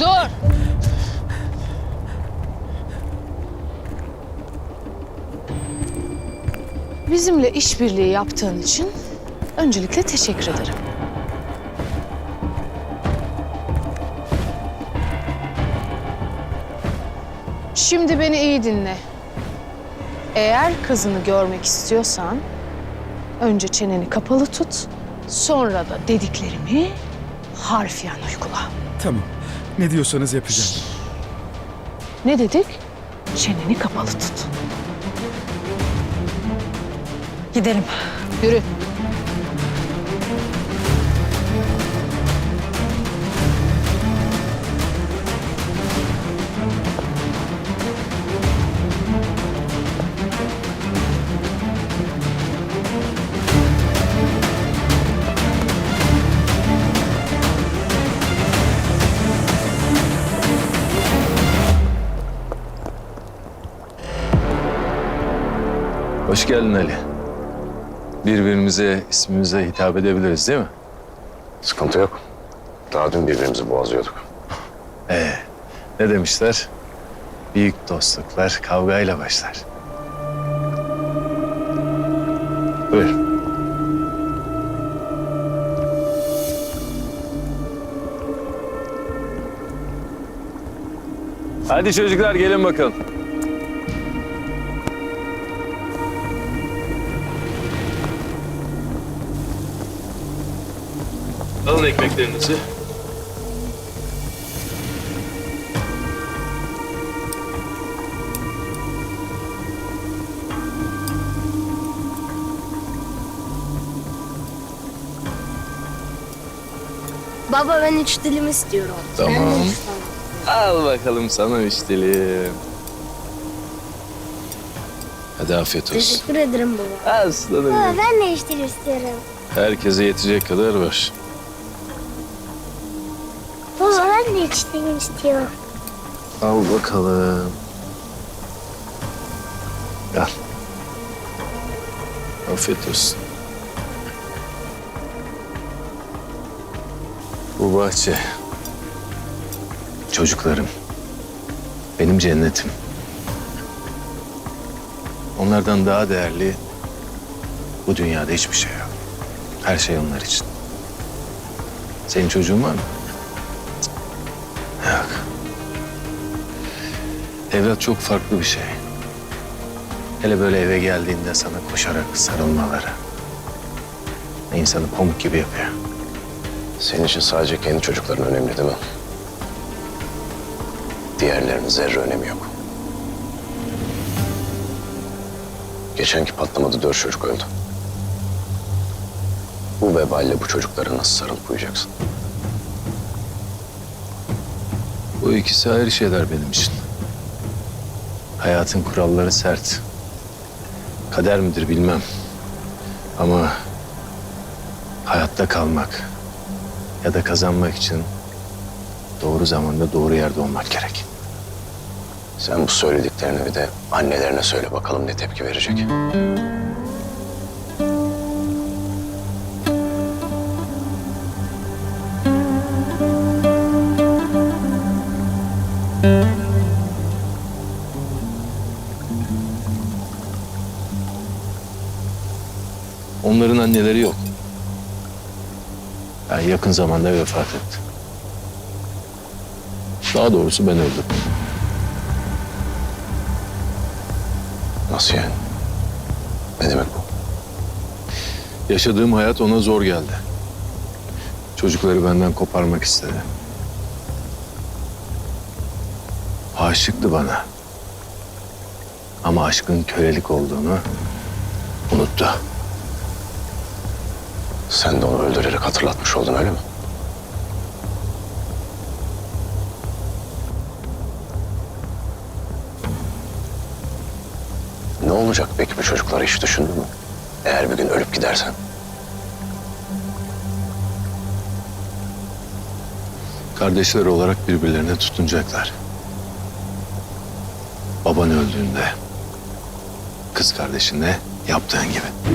Dur. Bizimle işbirliği yaptığın için öncelikle teşekkür ederim. Şimdi beni iyi dinle. Eğer kızını görmek istiyorsan önce çeneni kapalı tut, sonra da dediklerimi harfiyen uygula. Tamam. Ne diyorsanız yapacağım. Ne dedik? Çeneni kapalı tut. Gidelim. Yürü. Hoş geldin Ali. Birbirimize ismimize hitap edebiliriz değil mi? Sıkıntı yok. Daha dün birbirimizi boğazıyorduk. Ee, ne demişler? Büyük dostluklar kavgayla başlar. Buyur. Hadi çocuklar gelin bakalım. Alın ekmeklerinizi. Baba ben üç dilim istiyorum. Tamam. Ben de üç tane. Al bakalım sana üç dilim. Hadi afiyet olsun. Teşekkür ederim baba. Aslanım. Baba ben de üç dilim istiyorum. Herkese yetecek kadar var. Ben de üç dilim istiyorum. Al bakalım. Al. Afiyet olsun. Bu bahçe. Çocuklarım. Benim cennetim. Onlardan daha değerli bu dünyada hiçbir şey yok. Her şey onlar için. Senin çocuğun var mı? Evlat çok farklı bir şey. Hele böyle eve geldiğinde sana koşarak sarılmaları. insanı pamuk gibi yapıyor. Senin için sadece kendi çocukların önemli değil mi? Diğerlerinin zerre önemi yok. Geçenki patlamada dört çocuk öldü. Bu veballe bu çocuklara nasıl sarılıp uyuyacaksın? Bu ikisi ayrı şeyler benim için. Hayatın kuralları sert. Kader midir bilmem. Ama hayatta kalmak ya da kazanmak için doğru zamanda doğru yerde olmak gerek. Sen bu söylediklerini bir de annelerine söyle bakalım ne tepki verecek. Onların anneleri yok. Yani yakın zamanda vefat etti. Daha doğrusu ben öldüm. Nasıl yani? Ne demek bu? Yaşadığım hayat ona zor geldi. Çocukları benden koparmak istedi. Aşıktı bana. Ama aşkın kölelik olduğunu unuttu. Sen de onu öldürerek hatırlatmış oldun öyle mi? Ne olacak peki bu çocuklara hiç düşündün mü? Eğer bir gün ölüp gidersen. Kardeşler olarak birbirlerine tutunacaklar. Baban öldüğünde kız kardeşine yaptığın gibi.